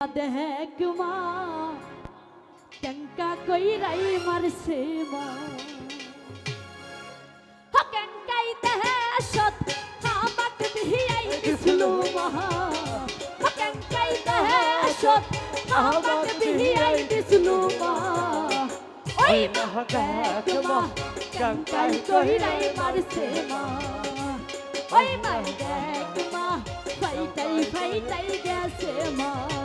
দেখ মা টঙ্কা কইরাই মারছে মা হো কেঙ্কাই দেহে সত আমাক বিহিয়াই দিছলু মহা হো কেঙ্কাই দেহে সত আমাক বিহিয়াই দিছলু মা ওই মা দেখ মা টঙ্কাই কইরাই মারছে মা ওই মা দেখ মা ফাইটাই ফাইটাই গেছে মা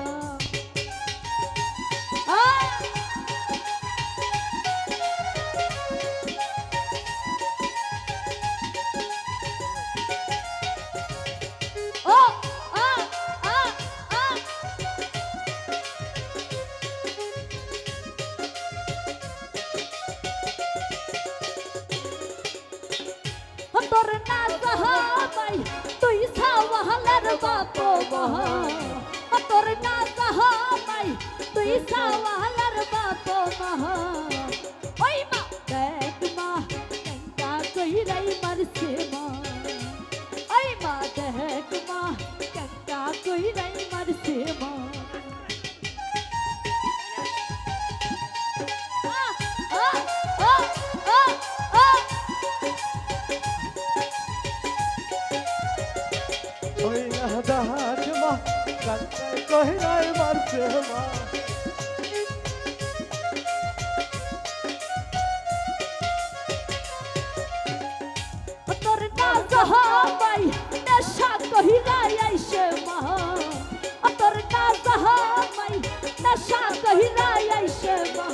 বাপ তোর না সাহাবাই তুই সাওয়ালার কহিরায় মারছে মা সাহাবাই নেশা কহিরাই আইসে মা তোর না সাহাবাই নেশা কহিরাই আইসে মা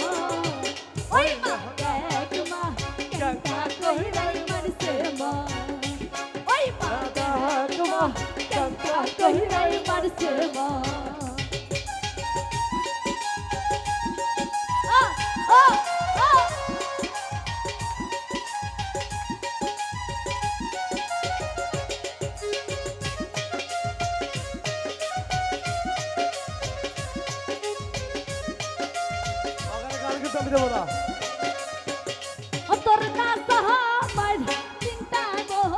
ওই মা দেখ মা কেঙ্কা কহিরাই মারছে মা ওই মা দেখ মা কেঙ্কা কহিরাই আমি দেবো না। তোর না সাহাবাই চিন্তা মোহ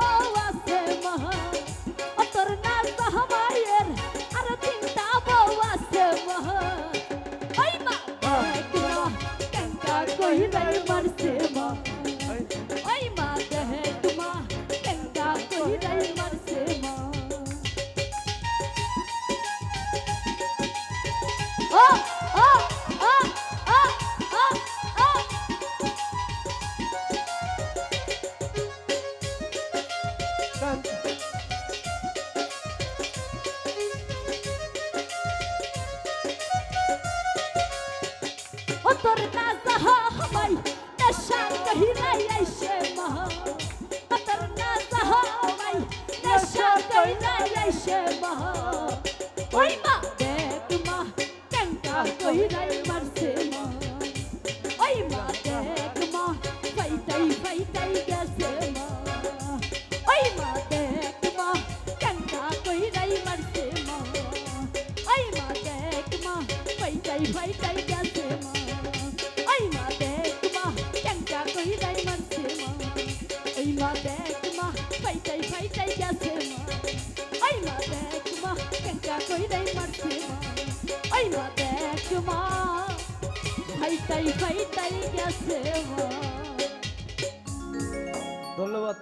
আছে মহা। তোর না সাহাবাইয়ের আর চিন্তা মোহ আছে মহা। ওই মা দেখ মা ও ফাইটাই ফাইটাই গেছে ধন্যবাদ।